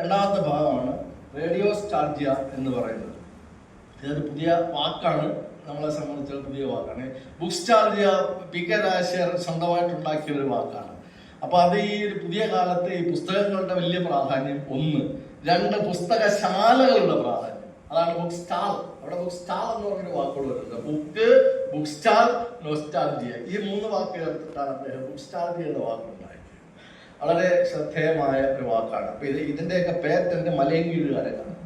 രണ്ടാമത്തെ ഭാഗമാണ് റേഡിയോ സ്റ്റാർജിയ എന്ന് പറയുന്നത്. ഇതൊരു പുതിയ വാക്കാണ്. നമ്മളെ സംബന്ധിച്ചുള്ള പുതിയ വാക്കാണ്. ബുക്ക് സ്റ്റാർജിയ പി കെ രാജശേഖരൻ സ്വന്തമായിട്ട് ഉണ്ടാക്കിയ ഒരു വാക്കാണ്. അപ്പൊ അത് ഈ ഒരു പുതിയ കാലത്ത് ഈ പുസ്തകങ്ങളുടെ വലിയ പ്രാധാന്യം ഒന്ന്. രണ്ട് പുസ്തകശാലകളുടെ പ്രാധാന്യം. അതാണ് ബുക്ക് സ്റ്റാൾ. അവിടെ ബുക്ക് സ്റ്റാൾ എന്ന് പറഞ്ഞൊരു വാക്കുകൾ വരുന്നത് ബുക്ക് ബുക്ക് സ്റ്റാൾ നൊസ്റ്റാൾജിയ. ഈ മൂന്ന് വാക്ക് ചേർത്തിട്ടാണ് അദ്ദേഹം ബുക്ക് സ്റ്റാൾജിയ എന്ന വാക്കുണ്ടായത് വളരെ ശ്രദ്ധേയമായ ഒരു വാക്കാണ്. അപ്പൊ ഇത് ഇതിന്റെയൊക്കെ പേറ്റന്റ് മലയങ്കീഴുകാരനാണ്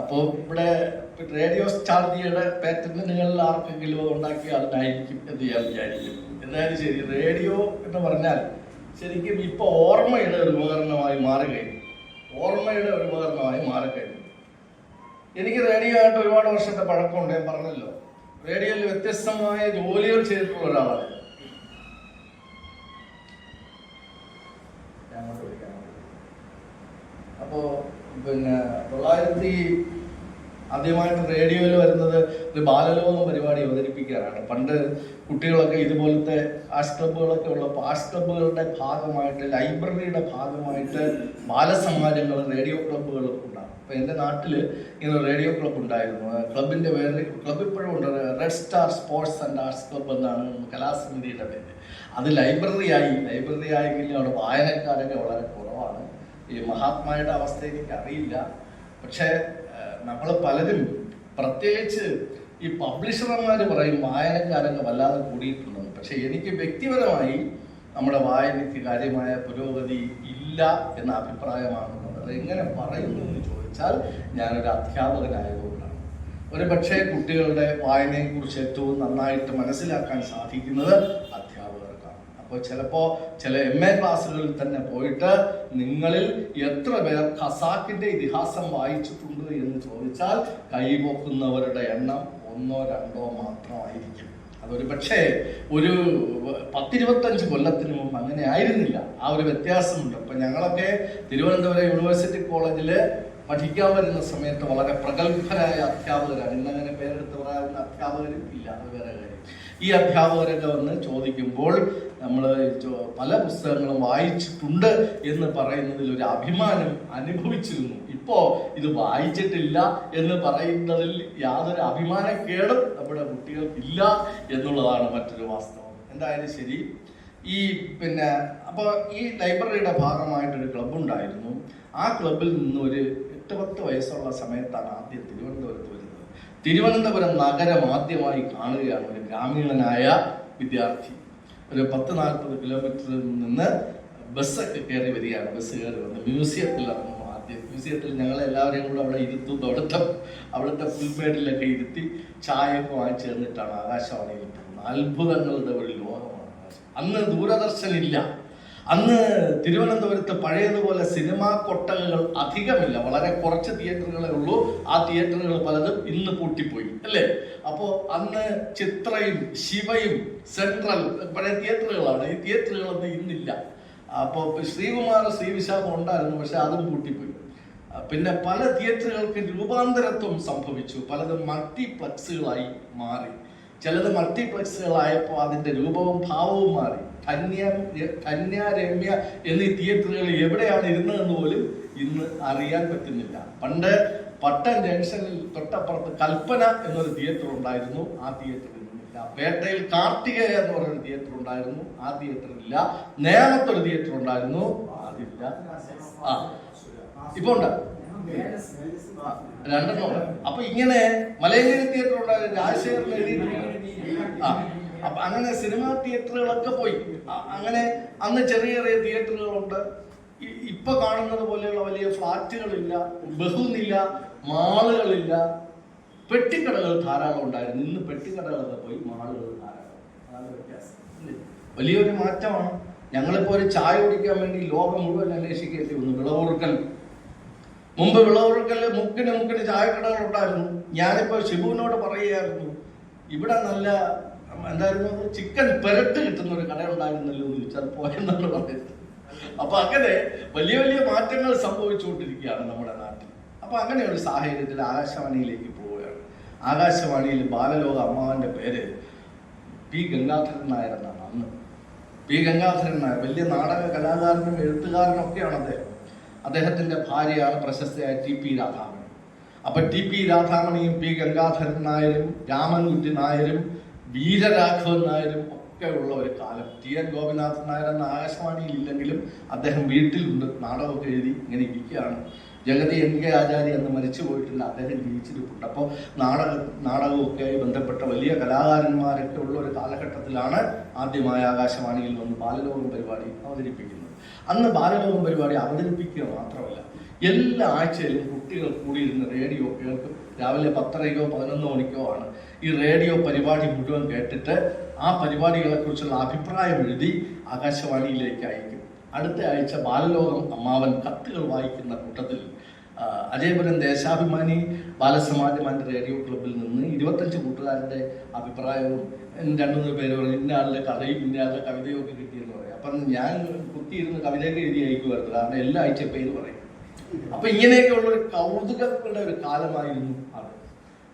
അപ്പോൾ ഇവിടെ റേഡിയോ സ്റ്റാർജിയുടെ പേറ്റന്റ് നിങ്ങളിൽ ആർക്കെങ്കിലും ഉണ്ടാക്കിയ ആളിനായിരിക്കും എന്ന് ഞാൻ വിചാരിക്കും. എന്തായാലും ശരി റേഡിയോ എന്ന് പറഞ്ഞാൽ ശരിക്കും ഇപ്പൊ ഓർമ്മയുടെ ഒരു ഉപകരണമായി മാറുകയും ഓർമ്മയുടെ ഒരു ഉപകരണമായി മാറുകയും. എനിക്ക് റേഡിയോ ആയിട്ട് ഒരുപാട് വർഷത്തെ പഴക്കമുണ്ട് ഞാൻ പറഞ്ഞല്ലോ. റേഡിയോയിൽ വ്യത്യസ്തമായ ജോലികൾ ചെയ്തിട്ടുള്ള ഒരാളാണ് പിന്നെ തൊള്ളായിരത്തി ആദ്യമായിട്ട് റേഡിയോയിൽ വരുന്നത് ഒരു ബാലലോകം പരിപാടി അവതരിപ്പിക്കാനാണ് പണ്ട് കുട്ടികളൊക്കെ ഇതുപോലത്തെ ആർട്സ് ക്ലബ്ബുകളൊക്കെ ഉള്ളപ്പോൾ ആർട്സ് ക്ലബ്ബുകളുടെ ഭാഗമായിട്ട് ലൈബ്രറിയുടെ ഭാഗമായിട്ട് ബാലസമാജങ്ങൾ റേഡിയോ ക്ലബ്ബുകളും ഉണ്ടാകും. അപ്പോൾ എന്റെ നാട്ടിൽ ഇങ്ങനെ റേഡിയോ ക്ലബ്ബ് ഉണ്ടായിരുന്നു. ക്ലബിന്റെ പേര് ക്ലബ് ഇപ്പോഴും ഉണ്ട്. Red star sports and arts club എന്നാണ് കലാസമിതിയുടെ പേര്. അത് ലൈബ്രറിയായി. ലൈബ്രറിയായെങ്കിലും ലൈബ്രറി അവിടെ വായനക്കാരൊക്കെ വളരെ കുറവാണ്. ഈ മഹാത്മായുടെ അവസ്ഥ എനിക്ക് അറിയില്ല പക്ഷേ നമ്മൾ പലരും പ്രത്യേകിച്ച് ഈ പബ്ലിഷർമാർ പറയും വായനക്കാരൊക്കെ വല്ലാതെ കൂടിയിട്ടുണ്ടെന്ന്. പക്ഷെ എനിക്ക് വ്യക്തിപരമായി നമ്മുടെ വായനയ്ക്ക് കാര്യമായ പുരോഗതി ഇല്ല എന്ന അഭിപ്രായമാണുള്ളത് അത് എങ്ങനെ പറയുന്നു എന്ന് ചോദിച്ചാൽ ഞാനൊരു അധ്യാപകനായതുകൊണ്ടാണ്. ഒരു പക്ഷേ കുട്ടികളുടെ വായനയെക്കുറിച്ച് ഏറ്റവും നന്നായിട്ട് മനസ്സിലാക്കാൻ സാധിക്കുന്നത് അപ്പോൾ ചിലപ്പോൾ ചില എം എ ക്ലാസ്സുകളിൽ തന്നെ പോയിട്ട് നിങ്ങളിൽ എത്ര പേർ ഖസാക്കിന്റെ ഇതിഹാസം വായിച്ചിട്ടുണ്ട് എന്ന് ചോദിച്ചാൽ കൈപോക്കുന്നവരുടെ എണ്ണം ഒന്നോ രണ്ടോ മാത്രമായിരിക്കും. അതൊരു പക്ഷേ ഒരു പത്തിരുപത്തഞ്ച് കൊല്ലത്തിന് മുമ്പ് അങ്ങനെ ആയിരുന്നില്ല. ആ ഒരു വ്യത്യാസമുണ്ട്. അപ്പൊ ഞങ്ങളൊക്കെ തിരുവനന്തപുരം യൂണിവേഴ്സിറ്റി കോളേജിൽ പഠിക്കാൻ വരുന്ന സമയത്ത് വളരെ പ്രഗത്ഭരായ അധ്യാപകരാണ്. ഇന്നങ്ങനെ പേരെടുത്ത് പറയാവുന്ന അധ്യാപകരും ഇല്ല. അത് വേറെ കാര്യം. ഈ അധ്യാപകരൊക്കെ വന്ന് ചോദിക്കുമ്പോൾ നമ്മൾ പല പുസ്തകങ്ങളും വായിച്ചിട്ടുണ്ട് എന്ന് പറയുന്നതിൽ ഒരു അഭിമാനം അനുഭവിച്ചിരുന്നു. ഇപ്പോ ഇത് വായിച്ചിട്ടില്ല എന്ന് പറയുന്നതിൽ യാതൊരു അഭിമാനക്കേടും നമ്മുടെ കുട്ടികൾക്കില്ല എന്നുള്ളതാണ് മറ്റൊരു വാസ്തവം. എന്തായാലും ശരി. ഈ പിന്നെ അപ്പോൾ ഈ ലൈബ്രറിയുടെ ഭാഗമായിട്ടൊരു ക്ലബ്ബ് ഉണ്ടായിരുന്നു ആ ക്ലബിൽ നിന്ന് ഒരു എട്ട് പത്ത് വയസ്സുള്ള സമയത്താണ് ആദ്യം തിരുവനന്തപുരത്ത് തിരുവനന്തപുരം നഗരം ആദ്യമായി കാണുകയാണ് ഒരു ഗ്രാമീണനായ വിദ്യാർത്ഥി. ഒരു പത്ത് നാൽപ്പത് കിലോമീറ്ററിൽ നിന്ന് ബസ്സൊക്കെ കയറി വരികയാണ്. ബസ് കയറി വന്ന് ഇറങ്ങുന്നു ആദ്യം. മ്യൂസിയത്തിൽ ഞങ്ങൾ എല്ലാവരെയും കൂടെ അവിടെ ഇരുത്തും തൊടുത്തും അവിടുത്തെ പുൽമേട്ടിലൊക്കെ ഇരുത്തി ചായയൊക്കെ വാങ്ങിച്ചു തന്നിട്ടാണ് ആകാശവാണിയിൽ പോകുന്നത്. അത്ഭുതങ്ങളുടെ ഒരു ലോകമാണ്. അന്ന് ദൂരദർശൻ ഇല്ല. അന്ന് തിരുവനന്തപുരത്ത് പഴയതുപോലെ സിനിമാ കൊട്ടകകൾ അധികമില്ല. വളരെ കുറച്ച് തിയേറ്ററുകളെ ഉള്ളൂ. ആ തിയേറ്ററുകൾ പലതും ഇന്ന് പൂട്ടിപ്പോയി അല്ലേ? അപ്പോ അന്ന് ചിത്രയും ശിവയും സെൻട്രൽ പഴയ തിയേറ്ററുകളാണ്. ഈ തിയേറ്ററുകളൊന്നും ഇന്നില്ല. അപ്പോൾ ശ്രീകുമാർ ശ്രീവിശാഖം ഉണ്ടായിരുന്നു പക്ഷെ അതും പൂട്ടിപ്പോയി. പിന്നെ പല തിയേറ്ററുകൾക്ക് രൂപാന്തരത്വം സംഭവിച്ചു. പലതും മൾട്ടിപ്ലക്സുകളായി മാറി. ചിലത് മൾട്ടിപ്ലക്സുകളായപ്പോൾ അതിന്റെ രൂപവും ഭാവവും മാറി. ധന്യ ധന്യ രമ്യ എന്നീ തിയേറ്ററുകളിൽ എവിടെയാണ് ഇരുന്നതെന്ന് പോലും ഇന്ന് അറിയാൻ പറ്റുന്നില്ല. പണ്ട് പട്ടൻ ജംഗ്ഷനിൽ തൊട്ടപ്പുറത്ത് കൽപ്പന എന്നൊരു തിയേറ്റർ ഉണ്ടായിരുന്നു. ആ തിയേറ്ററിൽ ഇന്നില്ല പേട്ടയിൽ കാർത്തികേയ എന്ന് പറയുന്ന തിയേറ്റർ ഉണ്ടായിരുന്നു. ആ തിയേറ്റർ ഇല്ല. നേമത്തൊരു തിയേറ്റർ ഉണ്ടായിരുന്നു. അതില്ല. ആ. ഇപ്പൊ ഉണ്ട്. രണ്ടെണ്ണം അപ്പൊ ഇങ്ങനെ മലയാളി തിയേറ്റർ ഉണ്ടായിരുന്നു രാജശേഖരൻ എഴുതിയിട്ടുണ്ട്. ആ. അപ്പൊ അങ്ങനെ സിനിമാ തിയേറ്ററുകളൊക്കെ പോയി. അങ്ങനെ അന്ന് ചെറിയ ചെറിയ തിയേറ്ററുകളുണ്ട്. ഇപ്പൊ കാണുന്നത് പോലെയുള്ള വലിയ ഫ്ലാറ്റുകളില്ല ബഹുനില മാളുകളില്ല. പെട്ടിക്കടകൾ ധാരാളം ഉണ്ടായിരുന്നു. ഇന്ന് പെട്ടിക്കടകളൊക്കെ പോയി മാളുകൾ ധാരാളം. അതാണ് വ്യത്യാസം? വലിയൊരു മാറ്റമാണ്. ഞങ്ങളിപ്പോ ഒരു ചായ കുടിക്കാൻ വേണ്ടി ലോകം മുഴുവൻ അന്വേഷിക്കേണ്ടി വന്നു. വിളവുറുക്കൽ മുമ്പ് വിളവുറുക്കൽ മുക്കിന് മുക്കിന് ചായക്കടകൾ ഉണ്ടായിരുന്നു. ഞാനിപ്പോ ഷിബുവിനോട് പറയുകയായിരുന്നു. ഇവിടെ നല്ല എന്തായിരുന്നു ചിക്കൻ പെരട്ട് കിട്ടുന്ന ഒരു കട ഉണ്ടായിരുന്നല്ലോ എന്ന് ചോദിച്ചാൽ പോയെന്നാണ് പറയുന്നത് അപ്പൊ അങ്ങനെ വലിയ വലിയ മാറ്റങ്ങൾ സംഭവിച്ചുകൊണ്ടിരിക്കുകയാണ് നമ്മുടെ നാട്ടിൽ. അപ്പൊ അങ്ങനെ ഒരു സാഹചര്യത്തിൽ ആകാശവാണിയിലേക്ക് പോവുകയാണ്. ആകാശവാണിയിൽ ബാലലോക അമ്മാവന്റെ പേര് പി ഗംഗാധരൻ നായർ എന്നാണ് അന്ന്. പി ഗംഗാധരൻ നായർ വലിയ നാടക കലാകാരനും എഴുത്തുകാരനും ഒക്കെയാണ് അദ്ദേഹം. അദ്ദേഹത്തിന്റെ ഭാര്യയാണ് പ്രശസ്തയായ ടി പി രാധാമണി. അപ്പൊ ടി പി രാധാമണിയും പി ഗംഗാധരൻ നായരും രാമൻകുട്ടി നായരും വീരരാഘവൻ നായരും ഒക്കെ ഉള്ള ഒരു കാലം. ടി എൻ ഗോപിനാഥൻ നായർ എന്ന ആകാശവാണിയിൽ ഇല്ലെങ്കിലും അദ്ദേഹം വീട്ടിലുണ്ട്. നാടകമൊക്കെ എഴുതി ഇങ്ങനെ ഇരിക്കുകയാണ്. ജഗതി എൻ കെ ആചാര്യ എന്ന് മരിച്ചു പോയിട്ടില്ല അദ്ദേഹം ജീവിച്ചിരിപ്പുണ്ട്. അപ്പോൾ നാടക നാടകമൊക്കെയായി ബന്ധപ്പെട്ട വലിയ കലാകാരന്മാരൊക്കെ ഉള്ള ഒരു കാലഘട്ടത്തിലാണ് ആദ്യമായ ആകാശവാണിയിൽ വന്ന് ബാലലോകം പരിപാടി അവതരിപ്പിക്കുന്നത്. അന്ന് ബാലലോകം പരിപാടി അവതരിപ്പിക്കുക മാത്രമല്ല എല്ലാ ആഴ്ചയിലും കുട്ടികൾ കൂടിയിരുന്ന് റേഡിയോ കേൾക്കും. രാവിലെ പത്തരയ്ക്കോ പതിനൊന്ന് മണിക്കോ ആണ്. ഈ റേഡിയോ പരിപാടി മുഴുവൻ കേട്ടിട്ട് ആ പരിപാടികളെ കുറിച്ചുള്ള അഭിപ്രായം എഴുതി ആകാശവാണിയിലേക്ക് അയക്കും അടുത്ത ആഴ്ച ബാലലോകം അമ്മാവൻ കത്തുകൾ വായിക്കുന്ന കൂട്ടത്തിൽ അജയപുരം ദേശാഭിമാനി ബാലസമാജമാന്റെ റേഡിയോ ക്ലബിൽ നിന്ന് ഇരുപത്തഞ്ച് കൂട്ടുകാരുടെ അഭിപ്രായവും രണ്ടു മൂന്ന് പേര് പറഞ്ഞു ഇന്ന ആളുടെ കഥയും ഇന്ന ആളുടെ കവിതയും ഒക്കെ കിട്ടിയെന്ന് പറയും. അപ്പം ഞാൻ കുത്തിയിരുന്ന് കവിതയൊക്കെ എഴുതി അയക്കുമായിരുന്നു. കാരണം എല്ലാ ആഴ്ച പേര് പറയും. അപ്പം ഇങ്ങനെയൊക്കെയുള്ള ഒരു കൗതുകങ്ങളുടെ ഒരു കാലമായിരുന്നു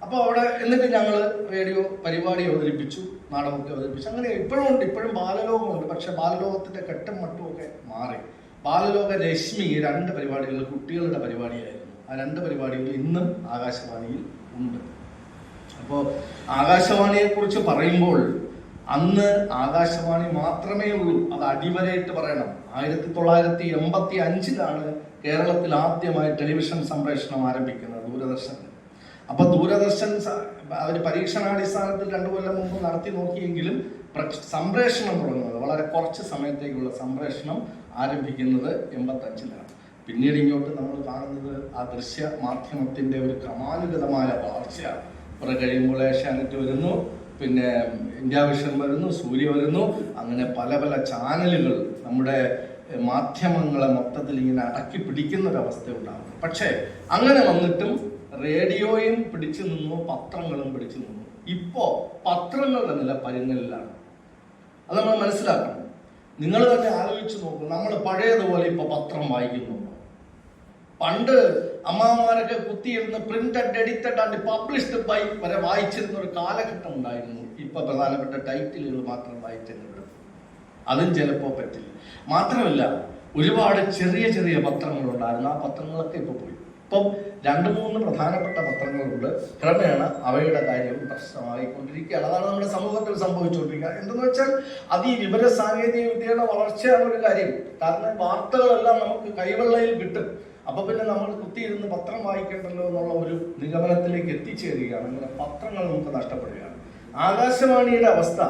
അത് അപ്പൊ അവിടെ എന്നിട്ട് ഞങ്ങൾ റേഡിയോ പരിപാടി അവതരിപ്പിച്ചു നാടകമൊക്കെ അവതരിപ്പിച്ചു. അങ്ങനെ ഇപ്പോഴും ഉണ്ട് ഇപ്പോഴും ബാലലോകമുണ്ട് പക്ഷെ ബാലലോകത്തിന്റെ കെട്ടും മട്ടുമൊക്കെ മാറി. ബാലലോക രശ്മി രണ്ട് പരിപാടികൾ കുട്ടികളുടെ പരിപാടിയായിരുന്നു. ആ രണ്ട് പരിപാടികൾ ഇന്നും ആകാശവാണിയിൽ ഉണ്ട്. അപ്പോൾ ആകാശവാണിയെ കുറിച്ച് പറയുമ്പോൾ അന്ന് ആകാശവാണി മാത്രമേ ഉള്ളൂ. അത് അടിവരയിട്ട് പറയണം. ആയിരത്തി തൊള്ളായിരത്തി എൺപത്തി അഞ്ചിലാണ് കേരളത്തിൽ ആദ്യമായി ടെലിവിഷൻ സംപ്രേഷണം ആരംഭിക്കുന്നത്. ദൂരദർശൻ അപ്പൊ ദൂരദർശൻ അവർ പരീക്ഷണാടിസ്ഥാനത്തിൽ രണ്ടു കൊല്ലം മുമ്പ് നടത്തി നോക്കിയെങ്കിലും പ്ര- സംപ്രേഷണം തുടങ്ങുന്നത് വളരെ കുറച്ച് സമയത്തേക്കുള്ള സംപ്രേഷണം ആരംഭിക്കുന്നത് എൺപത്തഞ്ചിലാണ്. പിന്നീട് ഇങ്ങോട്ട് നമ്മൾ കാണുന്നത് ആ ദൃശ്യ മാധ്യമത്തിന്റെ ഒരു ക്രമാനുഗതമായ വളർച്ചയാണ്. കുറെ കഴിയുമ്പോൾ ഏഷ്യാനെറ്റ് വരുന്നു പിന്നെ ഇന്ത്യ വിഷൻ വരുന്നു സൂര്യ വരുന്നു അങ്ങനെ പല പല ചാനലുകൾ നമ്മുടെ മാധ്യമങ്ങളെ മൊത്തത്തിൽ ഇങ്ങനെ അടക്കി പിടിക്കുന്ന ഒരു അവസ്ഥ ഉണ്ടാകുന്നു പക്ഷേ അങ്ങനെ വന്നിട്ടും റേഡിയോയും പിടിച്ചു നിന്നു പത്രങ്ങളും പിടിച്ചു നിന്നു. ഇപ്പോ പത്രങ്ങളുടെ നില പരുങ്ങലിലാണ് അത് നമ്മൾ മനസ്സിലാക്കണം. നിങ്ങൾ തന്നെ ആലോചിച്ചു നോക്കും നമ്മൾ പഴയതുപോലെ ഇപ്പൊ പത്രം വായിക്കുന്നുണ്ടോ പണ്ട് അമ്മാമാരൊക്കെ കുത്തിയിരുന്ന് printed edited and published by വരെ വായിച്ചിരുന്ന ഒരു കാലഘട്ടം ഉണ്ടായിരുന്നു. ഇപ്പൊ പ്രധാനപ്പെട്ട ടൈറ്റിലുകൾ മാത്രം വായിച്ചെന്ന് അതും ചിലപ്പോ പറ്റില്ല. മാത്രമല്ല ഒരുപാട് ചെറിയ ചെറിയ പത്രങ്ങളുണ്ടായിരുന്നു. ആ പത്രങ്ങളൊക്കെ ഇപ്പൊ പോയി. ഇപ്പം രണ്ട് മൂന്ന് പ്രധാനപ്പെട്ട പത്രങ്ങളുണ്ട്. ക്രമേണ അവയുടെ കാര്യം പ്രശ്നമായിക്കൊണ്ടിരിക്കുകയാണ് അതാണ് നമ്മുടെ സമൂഹത്തിൽ സംഭവിച്ചുകൊണ്ടിരിക്കുക. എന്തെന്ന് വെച്ചാൽ അത് ഈ വിവര സാങ്കേതിക വിദ്യയുടെ വളർച്ചയാണ് ഒരു കാര്യം. കാരണം വാർത്തകളെല്ലാം നമുക്ക് കൈവെള്ളയിൽ കിട്ടും. അപ്പൊ പിന്നെ നമ്മൾ കുത്തിയിരുന്ന് പത്രം വായിക്കണ്ടല്ലോ എന്നുള്ള ഒരു നിഗമനത്തിലേക്ക് എത്തിച്ചേരുകയാണ്. അങ്ങനെ പത്രങ്ങൾ നമുക്ക് നഷ്ടപ്പെടുകയാണ്. ആകാശവാണിയുടെ അവസ്ഥ.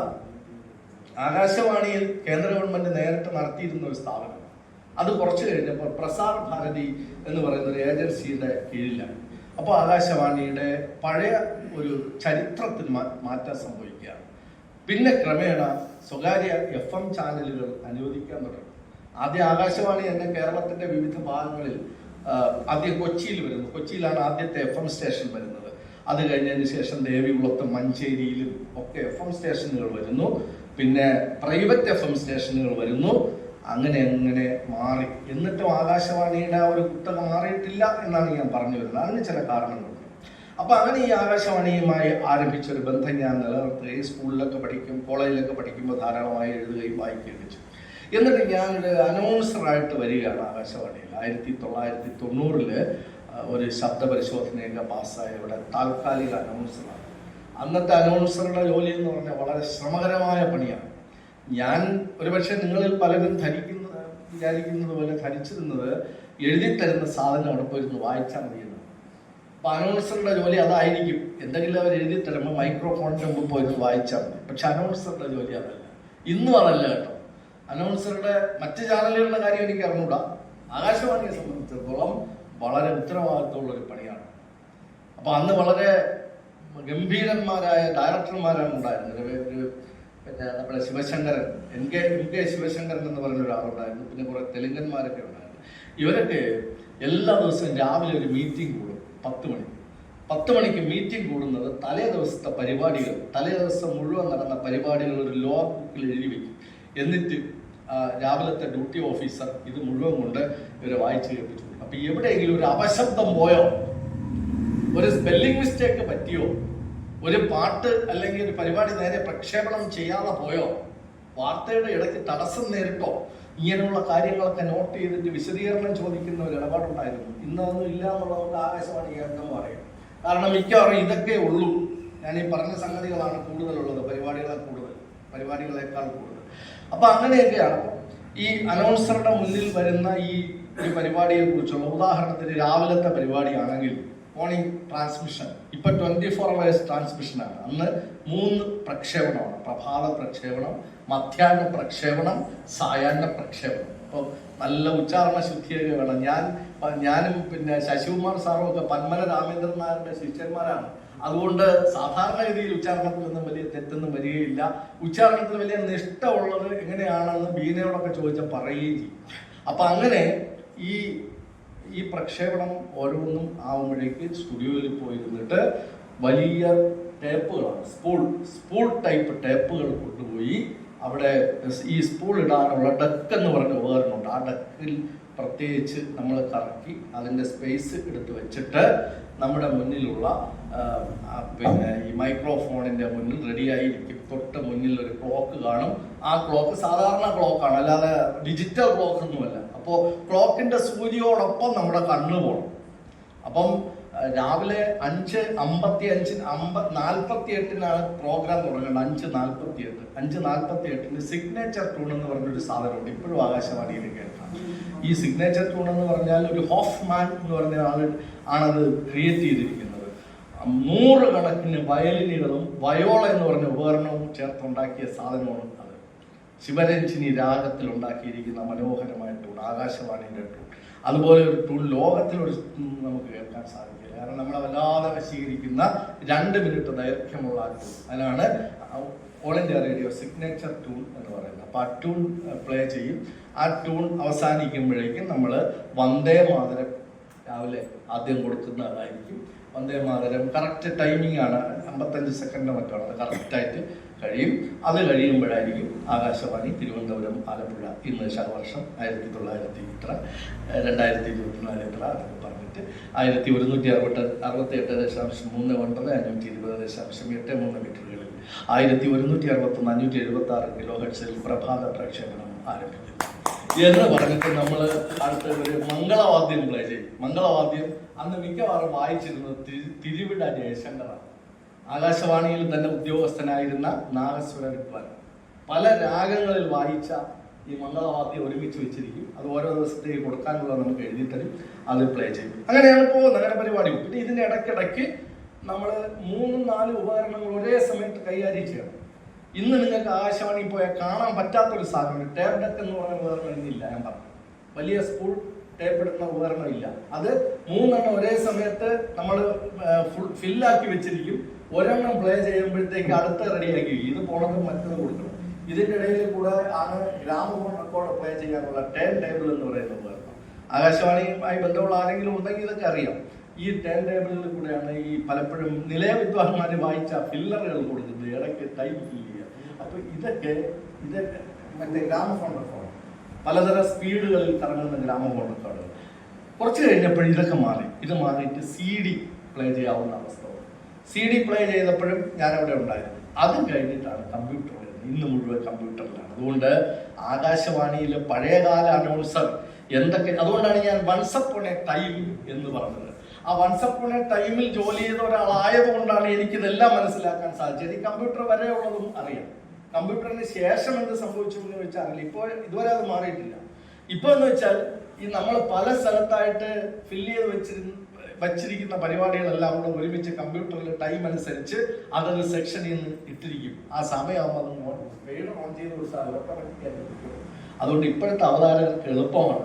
ആകാശവാണിയിൽ കേന്ദ്ര ഗവൺമെന്റ് നേരിട്ട് നടത്തിയിരുന്ന ഒരു സ്ഥാപനം. അത് കുറച്ച് കഴിഞ്ഞപ്പോൾ പ്രസാർ ഭാരതി എന്ന് പറയുന്ന ഒരു ഏജൻസിയുടെ കീഴിലാണ്. അപ്പോൾ ആകാശവാണിയുടെ പഴയ ഒരു ചരിത്രത്തിൽ മാറ്റം സംഭവിക്കുകയാണ്. പിന്നെ ക്രമേണ സ്വകാര്യ എഫ് എം ചാനലുകൾ അനുവദിക്കാൻ തുടങ്ങി. ആദ്യ ആകാശവാണി തന്നെ കേരളത്തിന്റെ വിവിധ ഭാഗങ്ങളിൽ ആദ്യം കൊച്ചിയിൽ വരുന്നു. കൊച്ചിയിലാണ് ആദ്യത്തെ എഫ് എം സ്റ്റേഷൻ വരുന്നത്. അത് കഴിഞ്ഞതിന് ശേഷം ദേവികുളത്തും മഞ്ചേരിയിലും ഒക്കെ എഫ് എം സ്റ്റേഷനുകൾ വരുന്നു. പിന്നെ പ്രൈവറ്റ് എഫ് എം സ്റ്റേഷനുകൾ വരുന്നു. അങ്ങനെ അങ്ങനെ മാറി. എന്നിട്ടും ആകാശവാണിയുടെ ആ ഒരു കുത്തക മാറിയിട്ടില്ല എന്നാണ് ഞാൻ പറഞ്ഞു വരുന്നത്. അതിന് ചില കാരണങ്ങളുണ്ട്. അപ്പൊ അങ്ങനെ ഈ ആകാശവാണിയുമായി ആരംഭിച്ച ഒരു ബന്ധം ഞാൻ നിലനിർത്തുകയും സ്കൂളിലൊക്കെ പഠിക്കും കോളേജിലൊക്കെ പഠിക്കുമ്പോൾ ധാരാളമായി എഴുതുകയും വായിക്കുകയും വെച്ചു എന്നിട്ട് ഞാനൊരു അനൗൺസറായിട്ട് വരികയാണ് ആകാശവാണിയിൽ. ആയിരത്തി തൊള്ളായിരത്തി തൊണ്ണൂറിൽ ഒരു ശബ്ദ പരിശോധനയൊക്കെ പാസ്സായ ഇവിടെ താൽക്കാലിക അനൗൺസറാണ്. അന്നത്തെ അനൗൺസറുടെ ജോലി എന്ന് പറഞ്ഞാൽ വളരെ ശ്രമകരമായ പണിയാണ്. ഞാൻ ഒരുപക്ഷെ നിങ്ങളിൽ പലരും ധരിക്കുന്നത് വിചാരിക്കുന്നത് പോലെ ധരിച്ചിരുന്നത് എഴുതി തരുന്ന സാധനം അവിടെ പോയിരുന്നു വായിച്ചാൽ മതിയെന്ന്. അപ്പൊ അനൗൺസറുടെ ജോലി അതായിരിക്കും. എന്തെങ്കിലും അവർ എഴുതി തരുമ്പോൾ മൈക്രോഫോണിന്റെ മുമ്പ് പോയിരുന്നു വായിച്ചാൽ മതി. പക്ഷെ അനൗൺസറുടെ ജോലി അതല്ല. ഇന്നും അതല്ല കേട്ടോ. അനൗൺസറുടെ മറ്റ് ചാനലുകളുടെ കാര്യം എനിക്ക് അറിഞ്ഞൂടാ. ആകാശവാണിയെ സംബന്ധിച്ചിടത്തോളം വളരെ ഉത്തരവാദിത്തമുള്ള ഒരു പണിയാണ്. അപ്പൊ അന്ന് വളരെ ഗംഭീരന്മാരായ ഡയറക്ടർമാരാണ് ഉണ്ടായിരുന്നത്. നമ്മുടെ Sivasankaran N K M K Sivasankaran എന്ന് പറഞ്ഞ ഒരാളുണ്ടായിരുന്നു പിന്നെ കുറെ തെലുങ്കന്മാരൊക്കെ ഉണ്ടായിരുന്നു. ഇവരൊക്കെ എല്ലാ ദിവസവും രാവിലെ ഒരു മീറ്റിംഗ് കൂടും. പത്ത് മണി. പത്ത് മണിക്ക് മീറ്റിംഗ് കൂടുന്നത് തലേ ദിവസത്തെ പരിപാടികൾ. തലേ ദിവസം മുഴുവൻ നടന്ന പരിപാടികൾ ഒരു ലോ ബുക്കിൽ എഴുതി വയ്ക്കും എന്നിട്ട് രാവിലത്തെ ഡ്യൂട്ടി ഓഫീസർ ഇത് മുഴുവൻ കൊണ്ട് ഇവരെ വായിച്ചു കേൾപ്പിച്ചു. അപ്പൊ എവിടെയെങ്കിലും ഒരു അപശബ്ദം പോയോ? ഒരു സ്പെല്ലിംഗ് മിസ്റ്റേക്ക് പറ്റിയോ? ഒരു പാട്ട് അല്ലെങ്കിൽ ഒരു പരിപാടി നേരെ പ്രക്ഷേപണം ചെയ്യാതെ പോയോ? വാർത്തയുടെ ഇടയ്ക്ക് തടസ്സം നേരിട്ടോ? ഇങ്ങനെയുള്ള കാര്യങ്ങളൊക്കെ നോട്ട് ചെയ്തിട്ട് വിശദീകരണം ചോദിക്കുന്ന ഒരു ഇടപാടുണ്ടായിരുന്നു. ഇന്നതൊന്നും ഇല്ല എന്നുള്ളത് നമുക്ക് ആകാശവാണി കേൾക്കാൻ പറയും കാരണം മിക്കവാറും ഇതൊക്കെ ഉള്ളൂ. ഞാൻ ഈ പറഞ്ഞ സംഗതികളാണ് കൂടുതലുള്ളത്. പരിപാടികളെ കൂടുതൽ. പരിപാടികളെക്കാൾ കൂടുതൽ. അപ്പൊ അങ്ങനെയൊക്കെയാണ്. ഈ അനൗൺസറുടെ മുന്നിൽ വരുന്ന ഈ ഒരു പരിപാടിയെ കുറിച്ചുള്ള ഉദാഹരണത്തിന് രാവിലത്തെ പരിപാടിയാണെങ്കിൽ മോർണിംഗ് ട്രാൻസ്മിഷൻ ഇപ്പൊ ട്വന്റി ഫോർ അവേഴ്സ് ട്രാൻസ്മിഷൻ ആണ്. അന്ന് മൂന്ന് പ്രക്ഷേപണമാണ്. പ്രഭാത പ്രക്ഷേപണം മധ്യാഹ്ന പ്രക്ഷേപണം സായാഹ്ന പ്രക്ഷേപണം. അപ്പോൾ നല്ല ഉച്ചാരണ ശുദ്ധിയൊക്കെ വേണം. ഞാൻ ഞാനും പിന്നെ ശശികുമാർ സാറും ഒക്കെ പന്മന രാമേന്ദ്രൻ നായരുടെ ശിഷ്യന്മാരാണ്. അതുകൊണ്ട് സാധാരണ സാധാരണഗതിയിൽ ഉച്ചാരണത്തിലൊന്നും വലിയ തെറ്റൊന്നും വരികയില്ല. ഉച്ചാരണത്തിൽ വലിയ നിഷ്ഠമുള്ളത് എങ്ങനെയാണെന്ന് ബീനയോടൊക്കെ ചോദിച്ചാൽ പറയുകയും ചെയ്യും. അപ്പൊ അങ്ങനെ ഈ ഈ പ്രക്ഷേപണം ഓരോന്നും ആവുമ്പോഴേക്ക് സ്റ്റുഡിയോയിൽ പോയിരുന്നിട്ട് വലിയ ടേപ്പുകളാണ്. സ്പൂൾ സ്പൂൾ ടൈപ്പ് ടേപ്പുകൾ കൊണ്ടുപോയി അവിടെ ഈ സ്പൂൾ ഇടാനുള്ള ഡക്ക് എന്ന് പറഞ്ഞ ഉപകരണമുണ്ട്. ആ ഡക്കിൽ പ്രത്യേകിച്ച് നമ്മൾ കറക്കി അതിന്റെ സ്പേസ് എടുത്ത് വെച്ചിട്ട് നമ്മുടെ മുന്നിലുള്ള പിന്നെ ഈ മൈക്രോഫോണിന്റെ മുന്നിൽ റെഡിയായിരിക്കും. തൊട്ട് മുന്നിൽ ഒരു ക്ലോക്ക് കാണും. ആ ക്ലോക്ക് സാധാരണ ക്ലോക്കാണ് അല്ലാതെ ഡിജിറ്റൽ ക്ലോക്ക് ഒന്നുമല്ല. അപ്പോൾ ക്ലോക്കിന്റെ സൂചിയോടൊപ്പം നമ്മുടെ കണ്ണ് പോകണം അപ്പം രാവിലെ അഞ്ച് അമ്പത്തി അഞ്ചിന് അമ്പ നാൽപ്പത്തി എട്ടിനാണ് പ്രോഗ്രാം തുടങ്ങേണ്ടത്. അഞ്ച് നാൽപ്പത്തി എട്ട് അഞ്ച് നാൽപ്പത്തി എട്ടിന് സിഗ്നേച്ചർ ടൂൺ എന്ന് പറഞ്ഞൊരു സാധനമുണ്ട്. ഇപ്പോഴും ആകാശവാണിയിൽ കേൾക്കാം. ഈ സിഗ്നേച്ചർ ടൂൺ എന്ന് പറഞ്ഞാൽ ഒരു ഹോഫ്മാൻ എന്ന് പറഞ്ഞ ആൾ ആണത് ക്രിയേറ്റ് ചെയ്തിരിക്കുന്നത്. നൂറുകണക്കിന് വയലിനുകളും വയോള എന്ന് പറഞ്ഞ ഉപകരണവും ചേർത്തുണ്ടാക്കിയ സാധനമാണ് ശിവരഞ്ജിനി രാഗത്തിൽ ഉണ്ടാക്കിയിരിക്കുന്ന മനോഹരമായ ടൂൺ ആകാശവാണിയുടെ ടൂൺ അതുപോലെ ഒരു ടൂൺ ലോകത്തിലൊരു നമുക്ക് കേൾക്കാൻ സാധിക്കില്ല. കാരണം നമ്മളെ വല്ലാതെ വശീകരിക്കുന്ന രണ്ട് മിനിറ്റ് ദൈർഘ്യമുള്ള ആ അതിനാണ് All India Radio signature tune എന്ന് പറയുന്നത്. അപ്പോൾ ആ ടൂൺ പ്ലേ ചെയ്യും. ആ ടൂൺ അവസാനിക്കുമ്പോഴേക്കും നമ്മൾ വന്ദേ മാതരം രാവിലെ ആദ്യം കൊടുക്കുന്നതായിരിക്കും വന്ദേ മാതരം കറക്റ്റ് ടൈമിംഗ് ആണ്. അമ്പത്തഞ്ച് സെക്കൻഡ് മറ്റാണ്. അത് കറക്റ്റായിട്ട് കഴിയും. അത് കഴിയുമ്പോഴായിരിക്കും ആകാശവാണി തിരുവനന്തപുരം ആലപ്പുഴ ഇന്ന് ശതവർഷം ആയിരത്തി തൊള്ളായിരത്തി ഇത്ര രണ്ടായിരത്തി ഇരുപത്തിനാല് ഇത്ര അതൊക്കെ പറഞ്ഞിട്ട് ആയിരത്തി ഒരുന്നൂറ്റി അറുപത്തി അറുപത്തി എട്ട് ദശാംശം മൂന്ന് ഒൻപത് അഞ്ഞൂറ്റി ഇരുപത് ദശാംശം എട്ട് മൂന്ന് മീറ്ററുകളിൽ ആയിരത്തി ഒരുന്നൂറ്റി അറുപത്തി അഞ്ഞൂറ്റി എഴുപത്തി ആറ് കിലോ ഹെഡ്സിൽ പ്രഭാത പ്രക്ഷേപണം ആരംഭിക്കുന്നു എന്ന് പറഞ്ഞിട്ട് നമ്മൾ അടുത്ത ഒരു മംഗളവാദ്യം പ്ലേ ചെയ്യും. മംഗളവാദ്യം അന്ന് മിക്കവാറും വായിച്ചിരുന്നത് തിരു- തിരുവിട ജയശങ്കറാണ്. ആകാശവാണിയിൽ തന്നെ ഉദ്യോഗസ്ഥനായിരുന്ന നാഗസ്വര വിദ്വാൻ. പല രാഗങ്ങളിൽ വായിച്ച ഈ മംഗളവാദ്യം ഒരുമിച്ച് വെച്ചിരിക്കും. അത് ഓരോ ദിവസത്തേക്ക് കൊടുക്കാനുള്ള നമുക്ക് എഴുതി തരും. അത് പ്ലേ ചെയ്യും. അങ്ങനെയാണ് പോകുന്നത് അങ്ങനെ പിന്നെ ഇതിന്റെ ഇടയ്ക്കിടയ്ക്ക് നമ്മൾ മൂന്നും നാല് ഉപകരണങ്ങൾ ഒരേ സമയത്ത് കൈകാര്യം ചെയ്യണം. ഇന്ന് നിങ്ങൾക്ക് ആകാശവാണി പോയാൽ കാണാൻ പറ്റാത്തൊരു സാധനമുണ്ട്. ടേപ്പ് ഡെക്ക് എന്ന് പറയുന്ന ഉപകരണം ഇന്നില്ല ഞാൻ പറഞ്ഞു. വലിയ സ്കൂൾ ടേപ്പ് എടുക്കുന്ന ഉപകരണം ഇല്ല. അത് മൂന്നെണ്ണം ഒരേ സമയത്ത് നമ്മൾ ഫുൾ ഫില്ലാക്കി വെച്ചിരിക്കും. ഒരെണ്ണം പ്ലേ ചെയ്യുമ്പോഴത്തേക്ക് അടുത്ത റെഡിയാക്കി. ഇത് പോണത് മറ്റത് കൊടുക്കണം. ഇതിന്റെ ഇടയിൽ കൂടെ ആണ് ഗ്രാമഫോൺ റെക്കോർഡ് പ്ലേ ചെയ്യാനുള്ള ടേൺ ടേബിൾ എന്ന് പറയുന്ന ഉപകരണം ആകാശവാണിയുമായി ബന്ധമുള്ള ആരെങ്കിലും ഉണ്ടെങ്കിൽ ഇതൊക്കെ അറിയാം. ഈ ടേൺ ടേബിളിൽ കൂടെയാണ് ഈ പലപ്പോഴും നിലയ വിദ്വാൻമാർ വായിച്ച ഫില്ലറുകൾ കൊടുക്കുന്നത്. ഇടയ്ക്ക് ടൈം ഫില്ല് ചെയ്യുക. അപ്പൊ ഇതൊക്കെ ഇതൊക്കെ മറ്റേ ഗ്രാമഫോൺ റെക്കോർഡ് പലതരം സ്പീഡുകളിൽ കറങ്ങുന്ന ഗ്രാമഫോൺ റെക്കോർഡുകൾ കുറച്ച് കഴിഞ്ഞപ്പോൾ ഇതൊക്കെ മാറി. ഇത് മാറിയിട്ട് സി ഡി പ്ലേ ചെയ്യാവുന്ന അവസ്ഥ സി ഡി പ്ലേ ചെയ്തപ്പോഴും ഞാൻ അവിടെ ഉണ്ടായിരുന്നു. അതും കഴിഞ്ഞിട്ടാണ് കമ്പ്യൂട്ടർ ഇന്ന് മുഴുവൻ കമ്പ്യൂട്ടറിലാണ് അതുകൊണ്ട് ആകാശവാണിയിലെ പഴയകാല അനൗൺസർ എന്തൊക്കെ അതുകൊണ്ടാണ് ഞാൻ വൺസപ്പുണെ ടൈം എന്ന് പറഞ്ഞത്. ആ വൺസപ്പുണെ ടൈമിൽ ജോലി ചെയ്ത ഒരാളായതുകൊണ്ടാണ് എനിക്കിതെല്ലാം മനസ്സിലാക്കാൻ സാധിച്ചത്. ഈ കമ്പ്യൂട്ടർ വരെ ഉള്ളതും അറിയാം. കമ്പ്യൂട്ടറിന് ശേഷം എന്ത് സംഭവിച്ചു എന്ന് വെച്ചാൽ ഇപ്പോൾ ഇതുവരെ അത് മാറിയിട്ടില്ല. ഇപ്പൊ എന്ന് വെച്ചാൽ ഈ നമ്മൾ പല സ്ഥലത്തായിട്ട് ഫില്ല് ചെയ്ത് വെച്ചിരുന്ന വച്ചിരിക്കുന്ന പരിപാടികളെല്ലാം കൂടെ ഒരുമിച്ച് കമ്പ്യൂട്ടറിൽ ടൈം അനുസരിച്ച് അതൊരു സെക്ഷനിൽ നിന്ന് ഇട്ടിരിക്കും. ആ സമയമാകുമ്പോൾ അത് സ്പീഡ് ഓൺ ചെയ്ത് കൊടുത്താൽ ഓട്ടോമാറ്റിക്കായി കിട്ടും അതുകൊണ്ട് ഇപ്പോഴത്തെ അവതാരകർക്ക് എളുപ്പമാണ്.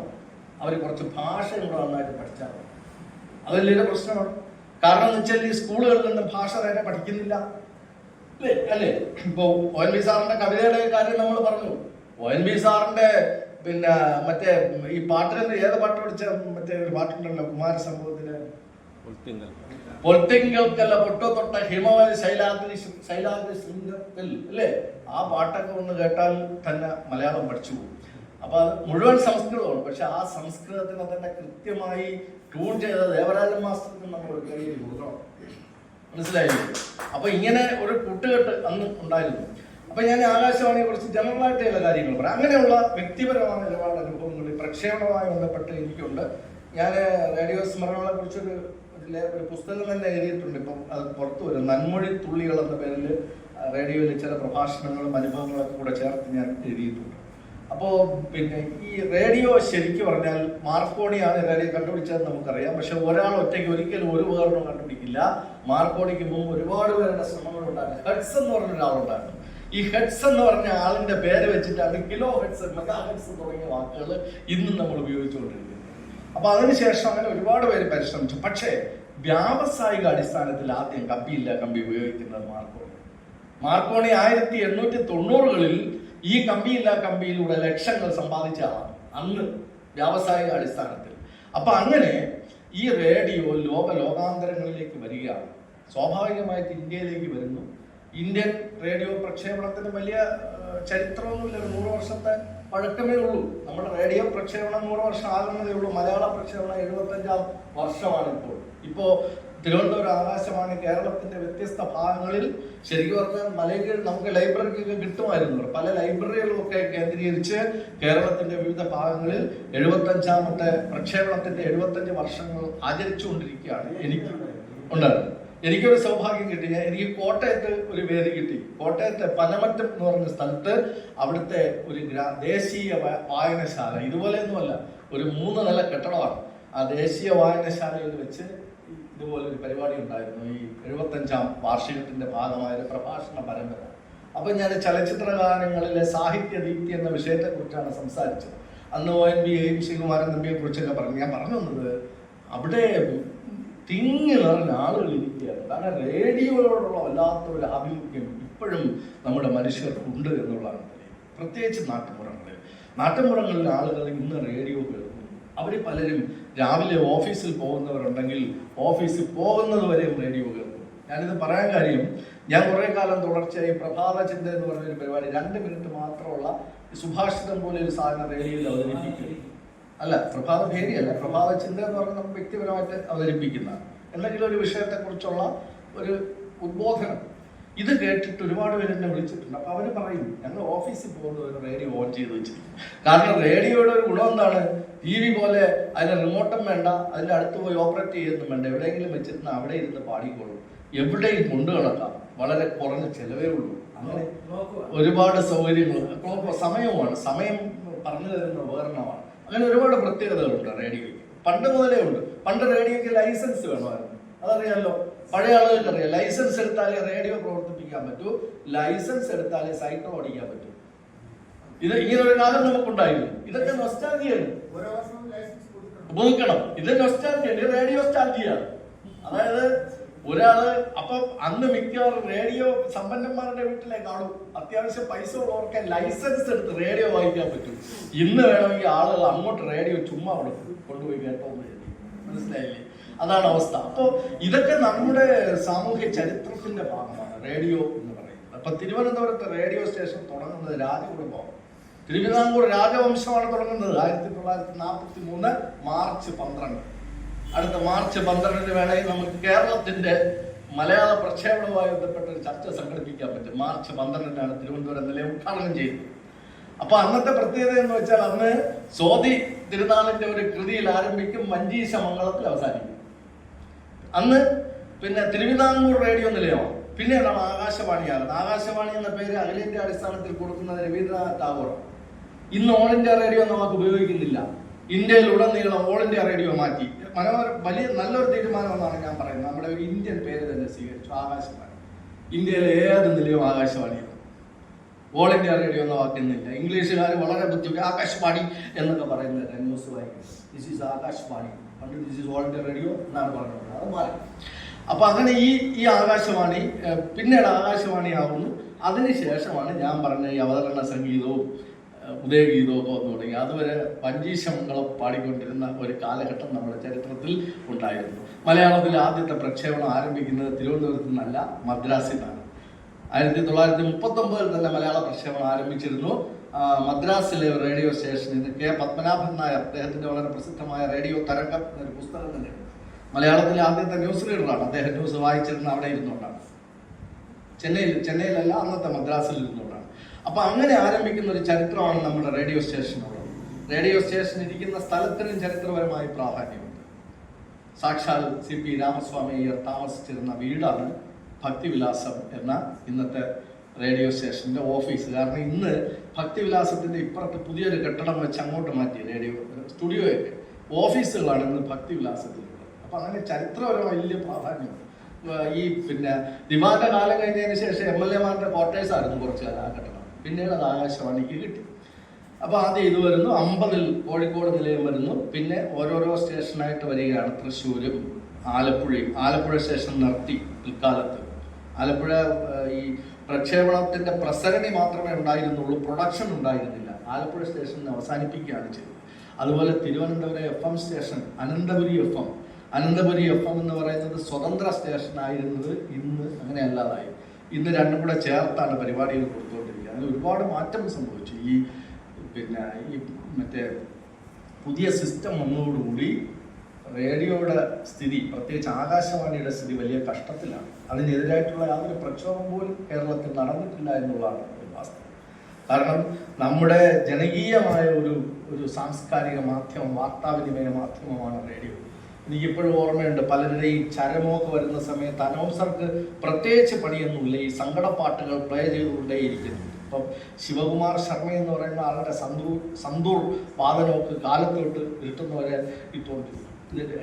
അവർ കുറച്ച് ഭാഷ കൂടെ നന്നായിട്ട് പഠിച്ചാൽ മതി. അത് വലിയൊരു പ്രശ്നമാണ് കാരണം എന്ന് വെച്ചാൽ ഈ സ്കൂളുകളിൽ നിന്ന് ഭാഷ നേരെ പഠിക്കുന്നില്ല. അല്ലേ? അല്ലേ? ഇപ്പോൾ ഒ എൻ വി സാറിന്റെ കവിതയുടെ കാര്യം നമ്മൾ പറഞ്ഞു. ഒ എൻ വി സാറിന്റെ പിന്നെ മറ്റേ ഈ പാട്ടിന് ഏത് പാട്ട് പഠിച്ച മറ്റേ ഒരു പാട്ടുണ്ടല്ലോ കുമാര കുമാരസംഭവത്തിൽ പൊൽത്തിങ്കൽക്കല്ല പൊട്ടോ തൊട്ട ഹിമവതി ശൈലാദ്രി ശൈലാദ്രി ശൃംഗത്തിൽ അല്ലേ? ആ പാട്ടൊക്കെ ഒന്ന് കേട്ടാൽ തന്നെ മലയാളം പഠിച്ചു പോകും. അപ്പൊ അത് മുഴുവൻ സംസ്കൃതമാണ്. പക്ഷെ ആ സംസ്കൃതത്തിന് തന്നെ കൃത്യമായി ട്യൂൺ ചെയ്ത ദേവരാജൻ മാസ്റ്റർ നമ്മൾ ഒരു കൈ കൊടുക്കണം മനസ്സിലായില്ലേ? അപ്പൊ ഇങ്ങനെ ഒരു കൂട്ടുകെട്ട് അന്ന് ഉണ്ടായിരുന്നു. അപ്പൊ ഞാൻ ആകാശവാണിയെ കുറിച്ച് ജനറൽ ആയിട്ട് ചില കാര്യങ്ങൾ പറയാം. അങ്ങനെയുള്ള വ്യക്തിപരമായ ഒരുപാട് അനുഭവങ്ങൾ പ്രക്ഷേപണമായി ബന്ധപ്പെട്ട് എനിക്കുണ്ട്. ഞാൻ റേഡിയോ സ്മരണകളെ കുറിച്ചൊരു ഒരു പുസ്തകം തന്നെ എഴുതിയിട്ടുണ്ട്. ഇപ്പം അത് പുറത്തു വരും. നന്മൊഴി തുള്ളികൾ എന്ന പേരിൽ റേഡിയോയിൽ ചില പ്രഭാഷണങ്ങളും അനുഭവങ്ങളൊക്കെ കൂടെ ചേർത്ത് ഞാൻ എഴുതിയിട്ടുണ്ട്. അപ്പോൾ പിന്നെ ഈ റേഡിയോ ശരിക്കും പറഞ്ഞാൽ മാർക്കോണിയാണ് റേഡിയോ കണ്ടുപിടിച്ചതെന്ന് നമുക്കറിയാം. പക്ഷെ ഒരാൾ ഒറ്റയ്ക്ക് ഒരിക്കലും ഒരു ഉപകരണവും കണ്ടുപിടിക്കില്ല. മാർക്കോണിക്ക് മുമ്പ് ഒരുപാട് പേരുടെ ശ്രമങ്ങളുണ്ടായിരുന്നു. ഹെഡ്സ് എന്ന് പറഞ്ഞ ഒരാളുണ്ടായിരുന്നു ഈ ഹെഡ്സ് എന്ന് പറഞ്ഞ ആളിന്റെ പേര് വെച്ചിട്ടാണ് കിലോ ഹെഡ്സ് മെഗാ ഹെഡ്സ് തുടങ്ങിയ വാക്കുകൾ ഇന്നും നമ്മൾ ഉപയോഗിച്ചുകൊണ്ടിരിക്കുന്നത്. അപ്പൊ അതിനുശേഷം അങ്ങനെ ഒരുപാട് പേര് പരിശ്രമിച്ചു. പക്ഷേ വ്യാവസായിക അടിസ്ഥാനത്തിൽ ആദ്യം കമ്പിയില്ല കമ്പി ഉപയോഗിക്കുന്നത് മാർക്കോണി. മാർക്കോണി ആയിരത്തി എണ്ണൂറ്റി തൊണ്ണൂറുകളിൽ ഈ കമ്പിയില്ല കമ്പിയിലൂടെ ലക്ഷങ്ങൾ സമ്പാദിച്ച ആളാണ് അന്ന് വ്യാവസായിക അടിസ്ഥാനത്തിൽ. അപ്പൊ അങ്ങനെ ഈ റേഡിയോ ലോക ലോകാന്തരങ്ങളിലേക്ക് വരികയാണ്. സ്വാഭാവികമായിട്ട് ഇന്ത്യയിലേക്ക് വരുന്നു. ഇന്ത്യൻ റേഡിയോ പ്രക്ഷേപണത്തിന് വലിയ ചരിത്രമൊന്നുമില്ല. നൂറ് വർഷത്തെ പഴക്കമേ ഉള്ളൂ. നമ്മുടെ റേഡിയോ പ്രക്ഷേപണം നൂറ് വർഷം ആകുന്നതേ ഉള്ളൂ. മലയാള പ്രക്ഷേപണം എഴുപത്തഞ്ചാം വർഷമാണ് ഇപ്പോൾ ഇപ്പോൾ തിരുവനന്തപുരം ആകാശമാണ് കേരളത്തിന്റെ വ്യത്യസ്ത ഭാഗങ്ങളിൽ ശരിക്കും പറഞ്ഞാൽ മലയ്ക്ക് നമുക്ക് ലൈബ്രറിക്കൊക്കെ കിട്ടുമായിരുന്നു. പല ലൈബ്രറികളൊക്കെ കേന്ദ്രീകരിച്ച് കേരളത്തിന്റെ വിവിധ ഭാഗങ്ങളിൽ എഴുപത്തഞ്ചാമത്തെ പ്രക്ഷേപണത്തിന്റെ എഴുപത്തഞ്ച് വർഷങ്ങൾ ആചരിച്ചുകൊണ്ടിരിക്കുകയാണ് എനിക്ക് ഉണ്ടായിരുന്നു എനിക്കൊരു സൗഭാഗ്യം കിട്ടി. എനിക്ക് കോട്ടയത്ത് ഒരു വേദി കിട്ടി. കോട്ടയത്തെ പനമറ്റം എന്ന് പറഞ്ഞ സ്ഥലത്ത് അവിടുത്തെ ഒരു ദേശീയ വായനശാല. ഇതുപോലെയൊന്നുമല്ല. ഒരു മൂന്ന് നില കെട്ടിടമാണ്. ആ ദേശീയ വായനശാലയിൽ വെച്ച് ഇതുപോലെ ഒരു പരിപാടി ഉണ്ടായിരുന്നു. ഈ എഴുപത്തഞ്ചാം വാർഷികത്തിന്റെ ഭാഗമായ ഒരു പ്രഭാഷണ പരമ്പര. അപ്പൊ ഞാൻ ചലച്ചിത്ര ഗാനങ്ങളിലെ സാഹിത്യ ദീപ്തി എന്ന വിഷയത്തെക്കുറിച്ചാണ് സംസാരിച്ചത്. അന്ന് O N B M Sreekumaran നമ്പിയെ കുറിച്ചൊക്കെ പറഞ്ഞു. ഞാൻ പറഞ്ഞു വന്നത് അവിടെ തിങ്ങി നിറഞ്ഞ ആളുകൾ ഇരിക്കുകയാണ്. കാരണം റേഡിയോയോടുള്ള വല്ലാത്ത ഒരു ആഭിമുഖ്യം ഇപ്പോഴും നമ്മുടെ മനുഷ്യർക്കുണ്ട് എന്നുള്ളതാണ്. പ്രത്യേകിച്ച് നാട്ടുപുറങ്ങളിൽ നാട്ടുപുറങ്ങളിൽ ആളുകൾ ഇന്ന് റേഡിയോ കേൾക്കുന്നു. അവർ പലരും രാവിലെ ഓഫീസിൽ പോകുന്നവരുണ്ടെങ്കിൽ ഓഫീസിൽ പോകുന്നത് വരെയും റേഡിയോ കേൾക്കും ഞാനിത് പറയാൻ കാര്യം ഞാൻ കുറെ കാലം തുടർച്ചയായി പ്രഭാത ചിന്ത എന്ന് പറഞ്ഞൊരു പരിപാടി രണ്ട് മിനിറ്റ് മാത്രമുള്ള സുഭാഷിതം പോലെ ഒരു സാധനം റേഡിയോയിൽ അവതരിപ്പിക്കും അല്ല പ്രഭാത ഭേരിയല്ല. പ്രഭാത ചിന്ത എന്ന് പറഞ്ഞാൽ നമുക്ക് വ്യക്തിപരമായിട്ട് അവതരിപ്പിക്കുന്ന എന്തെങ്കിലും ഒരു വിഷയത്തെക്കുറിച്ചുള്ള ഒരു ഉദ്ബോധനം. ഇത് കേട്ടിട്ട് ഒരുപാട് പേര് എന്നെ വിളിച്ചിട്ടുണ്ട്. അപ്പൊ അവർ പറയും ഞങ്ങൾ ഓഫീസിൽ പോകുന്നത് ഒരു റേഡിയോ ഓൺ ചെയ്ത് വെച്ചിരിക്കും കാരണം റേഡിയോയുടെ ഒരു ഗുണം എന്താണ്? ടി വി പോലെ അതിന് റിമോട്ടും വേണ്ട അതിന്റെ അടുത്ത് പോയി ഓപ്പറേറ്റ് ചെയ്യുന്നു വേണ്ട. എവിടെയെങ്കിലും വെച്ചിരുന്ന അവിടെ ഇരുന്ന് പാടിക്കോളും. എവിടെയും കൊണ്ടു കിടക്കാം വളരെ കുറഞ്ഞ ചെലവേ ഉള്ളൂ. അങ്ങനെ ഒരുപാട് സൗകര്യങ്ങൾ. സമയവുമാണ്. സമയം പറഞ്ഞു തരുന്ന ഉപകരണമാണ്. അങ്ങനെ ഒരുപാട് പ്രത്യേകതകളുണ്ട് റേഡിയോയ്ക്ക്. പണ്ട് മുതലേ ഉണ്ട്. പണ്ട് റേഡിയോയ്ക്ക് ലൈസൻസ് വേണമായിരുന്നു. അതറിയാമല്ലോ പഴയ ആളുകൾക്ക് അറിയാം ലൈസൻസ് എടുത്താലേ റേഡിയോ പ്രവർത്തിപ്പിക്കാൻ പറ്റൂ. ലൈസൻസ് എടുത്താലേ സൈക്കിൾ ഓടിക്കാൻ പറ്റൂ. ഇത് ഇങ്ങനെ ഒരു കാലം നമുക്കുണ്ടായിരുന്നു. ഇതൊക്കെ നൊസ്റ്റാജിയാണ് കൊടുക്കണം. ഉപയോഗിക്കണം ഇത് നൊസ്റ്റാജിയാണ് റേഡിയോ സ്റ്റാജിയാണ് അതായത് ഒരാൾ അപ്പൊ അന്ന് മിക്കവാറും റേഡിയോ സമ്പന്നന്മാരുടെ വീട്ടിലെ കാണും. അത്യാവശ്യം പൈസ ഉള്ളവർക്ക് ലൈസൻസ് എടുത്ത് റേഡിയോ വായിക്കാൻ പറ്റും. ഇന്ന് വേണമെങ്കിൽ ആളുകൾ അങ്ങോട്ട് റേഡിയോ ചുമ്മാ കൊടുക്കും കൊണ്ടുപോയി കരുതി. മനസ്സിലായില്ലേ? അതാണ് അവസ്ഥ. അപ്പോ ഇതൊക്കെ നമ്മുടെ സാമൂഹ്യ ചരിത്രത്തിന്റെ ഭാഗമാണ് റേഡിയോ എന്ന് പറയുന്നത്. അപ്പൊ തിരുവനന്തപുരത്തെ റേഡിയോ സ്റ്റേഷൻ തുടങ്ങുന്നത് രാജകുടുംബം. തിരുവിതാംകൂർ രാജവംശമാണ് തുടങ്ങുന്നത്. ആയിരത്തി തൊള്ളായിരത്തി നാൽപ്പത്തി മൂന്ന് മാർച്ച് പന്ത്രണ്ട്. അടുത്ത മാർച്ച് പന്ത്രണ്ടിന് വേണമെങ്കിൽ നമുക്ക് കേരളത്തിന്റെ മലയാള പ്രക്ഷേപണവുമായി ബന്ധപ്പെട്ട ഒരു ചർച്ച സംഘടിപ്പിക്കാൻ പറ്റും. മാർച്ച് പന്ത്രണ്ടിനാണ് തിരുവനന്തപുരം നിലയം ഉദ്ഘാടനം ചെയ്തത് അപ്പൊ അന്നത്തെ പ്രത്യേകത എന്ന് വെച്ചാൽ അന്ന് സ്വാതി തിരുനാളിന്റെ ഒരു കൃതിയിൽ ആരംഭിക്കും മഞ്ചീശ മംഗളത്തിൽ അവസാനിക്കും. അന്ന് പിന്നെ തിരുവിതാംകൂർ റേഡിയോ നിലയമാണ്. പിന്നീടാണ് ആകാശവാണിയാകുന്നത്. ആകാശവാണി എന്ന പേര് അഖിലേന്ത്യാ അടിസ്ഥാനത്തിൽ കൊടുക്കുന്നത് രവീന്ദ്രനാഥ് ടാഗോർ. ഇന്ന് ഓൾ ഇന്ത്യ റേഡിയോ നമുക്ക് ഉപയോഗിക്കുന്നില്ല. ഇന്ത്യയിൽ ഉടനീളം ഓൾ ഇന്ത്യ റേഡിയോ മാറ്റി. മനോഹര വലിയ നല്ലൊരു തീരുമാനമെന്നാണ് ഞാൻ പറയുന്നത്. നമ്മുടെ ഒരു ഇന്ത്യൻ പേര് തന്നെ സ്വീകരിച്ചു. ആകാശവാണി. ഇന്ത്യയിലെ ഏത് നിലയും ആകാശവാണിയാണ്. ഓൾ ഇന്ത്യ റേഡിയോ എന്ന വാക്കുന്നില്ല ഇംഗ്ലീഷുകാർ വളരെ ബുദ്ധിമുട്ട് ആകാശവാണി എന്നൊക്കെ പറയുന്നത് ന്യൂസ് വായിക്കുന്നത് ദിസ് ഈസ് ആകാശവാണി. പണ്ട് this is All India Radio എന്നാണ് പറഞ്ഞത്. അത് മാറി. അപ്പൊ അങ്ങനെ ഈ ഈ ആകാശവാണി പിന്നീട് ആകാശവാണി ആവുന്നു. അതിനുശേഷമാണ് ഞാൻ പറഞ്ഞ ഈ അവതരണ സംഗീതവും ഉദയഗീതവും വന്നു തുടങ്ങി. അതുവരെ പഞ്ചീശമംഗളം പാടിക്കൊണ്ടിരുന്ന ഒരു കാലഘട്ടം നമ്മുടെ ചരിത്രത്തിൽ ഉണ്ടായിരുന്നു. മലയാളത്തിൽ ആദ്യത്തെ പ്രക്ഷേപണം ആരംഭിക്കുന്നത് തിരുവനന്തപുരത്ത് നിന്നല്ല മദ്രാസിൽ നിന്നാണ്. ആയിരത്തി തൊള്ളായിരത്തി മുപ്പത്തി ഒമ്പതിൽ തന്നെ മലയാള പ്രക്ഷേപണം ആരംഭിച്ചിരുന്നു. മദ്രാസിലെ റേഡിയോ സ്റ്റേഷനിൽ നിന്ന് കെ പത്മനാഭൻ നായർ അദ്ദേഹത്തിന്റെ വളരെ പ്രസിദ്ധമായ റേഡിയോ തരംഗം എന്നൊരു പുസ്തകം തന്നെയാണ്. മലയാളത്തിലെ ആദ്യത്തെ ന്യൂസ് റീഡറാണ്. അദ്ദേഹം ന്യൂസ് വായിച്ചിരുന്ന അവിടെ ഇരുന്നുകൊണ്ടാണ്. ചെന്നൈയിൽ ചെന്നൈയിലല്ല അന്നത്തെ മദ്രാസിൽ നിന്നുള്ളതാണ്. അപ്പൊ അങ്ങനെ ആരംഭിക്കുന്ന ഒരു ചരിത്രമാണ് നമ്മുടെ റേഡിയോ സ്റ്റേഷനുള്ളത് റേഡിയോ സ്റ്റേഷൻ ഇരിക്കുന്ന സ്ഥലത്തിനും ചരിത്രപരമായ പ്രാധാന്യമുണ്ട്. സാക്ഷാൽ സി പി രാമസ്വാമി അയ്യർ താമസിച്ചിരുന്ന വീടാണ് ഭക്തിവിലാസം എന്ന ഇന്നത്തെ റേഡിയോ സ്റ്റേഷന്റെ ഓഫീസ്. കാരണം ഇന്ന് ഭക്തിവിലാസത്തിന്റെ ഇപ്പുറത്ത് പുതിയൊരു കെട്ടിടം വെച്ച് അങ്ങോട്ട് മാറ്റി റേഡിയോ സ്റ്റുഡിയോയൊക്കെ. ഓഫീസുകളാണ് ഇന്ന് ഭക്തിവിലാസത്തിലുള്ളത്. അപ്പൊ അങ്ങനെ ചരിത്രപരമായ വലിയ പ്രാധാന്യമുണ്ട്. ഈ പിന്നെ ഡിമാൻഡ് കാലം കഴിഞ്ഞതിന് ശേഷം എം എൽ എമാരുടെ ക്വാർട്ടേഴ്സ് ആയിരുന്നു കുറച്ച് കാലം ആ ഘട്ടം പിന്നീട് അത് ആകാശവാണിക്ക് കിട്ടി. അപ്പൊ ആദ്യം ഇത് വരുന്നു. അമ്പതിൽ കോഴിക്കോട് നിലയം വരുന്നു. പിന്നെ ഓരോരോ സ്റ്റേഷനായിട്ട് വരികയാണ് തൃശ്ശൂരും ആലപ്പുഴയും ആലപ്പുഴ സ്റ്റേഷൻ നിർത്തി പിൽക്കാലത്ത്. ആലപ്പുഴ ഈ പ്രക്ഷേപണത്തിന്റെ പ്രസരണി മാത്രമേ ഉണ്ടായിരുന്നുള്ളൂ പ്രൊഡക്ഷൻ ഉണ്ടായിരുന്നില്ല. ആലപ്പുഴ സ്റ്റേഷൻ അവസാനിപ്പിക്കുകയാണ് ചെയ്തത്. അതുപോലെ Thiruvananthapuram F M station Ananthapuri F M Ananthapuri F M എന്ന് പറയുന്നത് സ്വതന്ത്ര സ്റ്റേഷൻ ആയിരുന്നത് ഇന്ന് അങ്ങനെ അല്ലാതായി ഇന്ന് രണ്ടും കൂടെ ചേർത്താണ് പരിപാടികൾ കൊടുത്തുകൊണ്ടിരിക്കുന്നത് അതിൽ ഒരുപാട് മാറ്റം സംഭവിച്ചു. ഈ പിന്നെ ഈ മറ്റേ പുതിയ സിസ്റ്റം വന്നതോടുകൂടി റേഡിയോയുടെ സ്ഥിതി പ്രത്യേകിച്ച് ആകാശവാണിയുടെ സ്ഥിതി വലിയ കഷ്ടത്തിലാണ്. അതിനെതിരായിട്ടുള്ള യാതൊരു പ്രക്ഷോഭം പോലും കേരളത്തിൽ നടന്നിട്ടില്ല എന്നുള്ളതാണ് ഒരു വാസ്തവം. കാരണം നമ്മുടെ ജനകീയമായ ഒരു ഒരു സാംസ്കാരിക മാധ്യമം വാർത്താവിനിമയ മാധ്യമമാണ് റേഡിയോ. എനിക്കിപ്പോഴും ഓർമ്മയുണ്ട് പലരുടെയും ചരമമൊക്കെ വരുന്ന സമയത്ത് അനൗൺസർക്ക് പ്രത്യേകിച്ച് പണിയൊന്നുമില്ല ഈ സങ്കടപ്പാട്ടുകൾ പ്ലേ ചെയ്തുകൊണ്ടേയിരിക്കുന്നു. ഇപ്പം ശിവകുമാർ ശർമ്മ എന്ന് പറയുന്ന ആളുടെ സന്തൂർ സന്തൂർ വാദനമൊക്കെ കാലത്തോട്ട് കിട്ടുന്നവരെ ഇത്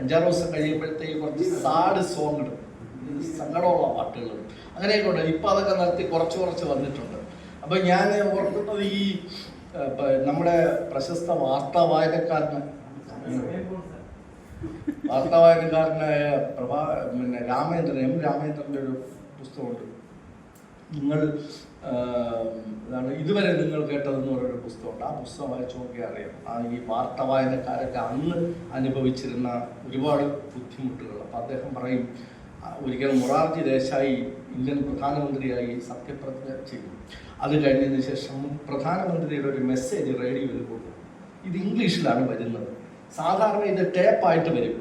അഞ്ചാറ് ദിവസം കഴിയുമ്പോഴത്തേക്ക് കുറച്ച് സാഡ് സോങ് ഇടും. സങ്കടമുള്ള പാട്ടുകൾ. അങ്ങനെയൊക്കെ ഉണ്ട്. ഇപ്പം അതൊക്കെ നിർത്തി കുറച്ച് കുറച്ച് വന്നിട്ടുണ്ട്. അപ്പം ഞാൻ ഓർക്കുന്നത് ഈ നമ്മുടെ പ്രശസ്ത വാർത്താ വായനക്കാരന് വാർത്താ വായനക്കാരനായ പ്രഭാ പിന്നെ രാമേന്ദ്രൻ എം രാമേന്ദ്രന്റെ ഒരു പുസ്തകമുണ്ട്. നിങ്ങൾ ഇതാണ് ഇതുവരെ നിങ്ങൾ കേട്ടതെന്ന് പറയുന്ന പുസ്തകമുണ്ട്. ആ പുസ്തകം വായിച്ചു നോക്കിയാൽ അറിയാം. ആ ഈ വാർത്ത വായനക്കാരൊക്കെ അന്ന് അനുഭവിച്ചിരുന്ന ഒരുപാട് ബുദ്ധിമുട്ടുകൾ. അപ്പം അദ്ദേഹം പറയും ഒരിക്കൽ മൊറാർജി ദേശായി ഇന്ത്യൻ പ്രധാനമന്ത്രിയായി സത്യപ്രതിജ്ഞ ചെയ്തു. അത് കഴിഞ്ഞതിന് ശേഷം പ്രധാനമന്ത്രിയുടെ ഒരു മെസ്സേജ് റേഡിയോയിൽ കൊടുക്കും ഇത് ഇംഗ്ലീഷിലാണ് വരുന്നത്. സാധാരണ ഇത് ടേപ്പായിട്ട് വരും.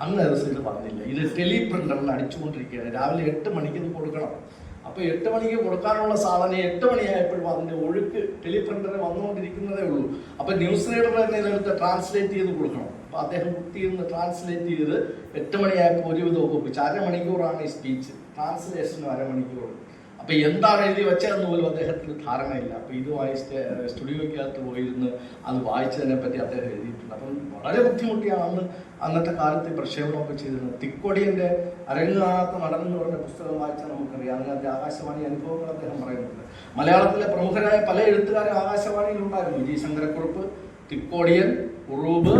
അന്ന് ഇത് വന്നില്ല ഇത് ടെലി പ്രിന്ററിൽ അടിച്ചുകൊണ്ടിരിക്കുകയാണ്. രാവിലെ എട്ട് മണിക്ക് ഇത് കൊടുക്കണം. അപ്പൊ എട്ട് മണിക്ക് കൊടുക്കാനുള്ള സാധനം എട്ട് മണിയായപ്പോഴും അതിന്റെ ഒഴുക്ക് ടെലി പ്രിന്ററിൽ വന്നുകൊണ്ടിരിക്കുന്നതേ ഉള്ളൂ. അപ്പൊ ന്യൂസ് റീഡർ തന്നെ ഇതെടുത്ത് ട്രാൻസ്ലേറ്റ് ചെയ്ത് കൊടുക്കണം. അപ്പൊ അദ്ദേഹം കുത്തിയിരുന്ന് ട്രാൻസ്ലേറ്റ് ചെയ്ത് എട്ട് മണിയായപ്പോൾ ഒരുവിധമൊക്കെ ഒപ്പിച്ചു അരമണിക്കൂറാണ് ഈ സ്പീച്ച് ട്രാൻസ്ലേഷൻ അരമണിക്കൂർ. അപ്പൊ എന്താണ് എഴുതി വെച്ചതെന്ന് പോലും അദ്ദേഹത്തിന് ധാരണയില്ല. അപ്പൊ ഇത് സ്റ്റേ- സ്റ്റുഡിയോയ്ക്കകത്ത് പോയിരുന്ന് അത് വായിച്ചതിനെ പറ്റി അദ്ദേഹം എഴുതിയിട്ടുണ്ട് അപ്പം വളരെ ബുദ്ധിമുട്ടിയാണ് അന്നത്തെ കാലത്ത് പ്രക്ഷേപണമൊക്കെ ചെയ്തിരുന്നത്. തിക്കൊടിയന്റെ അരങ്ങ് കാണാത്ത നടൻ എന്ന് പറഞ്ഞ പുസ്തകം വായിച്ചാൽ നമുക്കറിയാം. അതിനകത്ത് ആകാശവാണി അനുഭവങ്ങൾ അദ്ദേഹം പറയുന്നുണ്ട്. മലയാളത്തിലെ പ്രമുഖരായ പല എഴുത്തുകാരും ആകാശവാണിയിൽ ഉണ്ടായിരുന്നു. G. Sankarakurup Thikkodiyan Uroob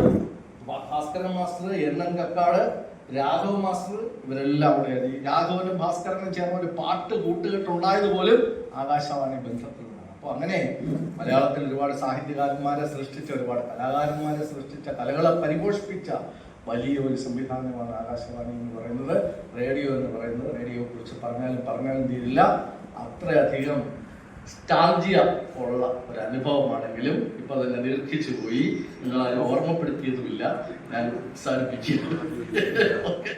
Bhaskaran master N. Kakkad Raghava master ഇവരെല്ലാം ഈ രാഘവനും ഭാസ്കരനും ചേർന്ന ഒരു പാട്ട് കൂട്ടുകെട്ടുണ്ടായത് പോലും ആകാശവാണി ബന്ധത്തിലുള്ളതാണ് അപ്പോൾ അങ്ങനെ മലയാളത്തിൽ ഒരുപാട് സാഹിത്യകാരന്മാരെ സൃഷ്ടിച്ച ഒരുപാട് കലാകാരന്മാരെ സൃഷ്ടിച്ച കലകളെ പരിപോഷിപ്പിച്ച വലിയ ഒരു സംവിധാനമാണ് ആകാശവാണി എന്ന് പറയുന്നത്. റേഡിയോ എന്ന് പറയുന്നത്. റേഡിയോയെ കുറിച്ച് പറഞ്ഞാലും പറഞ്ഞാലും തീരില്ല. അത്രയധികം സ്റ്റാർജിയ ഉള്ള ഒരു അനുഭവമാണെങ്കിലും ഇപ്പൊ തന്നെ ദീർഘിച്ചു പോയി. നിങ്ങൾ അതിനെ ഓർമ്മപ്പെടുത്തിയതുമില്ല. ഞാൻ അവസാനിപ്പിക്കുക ഓക്കെ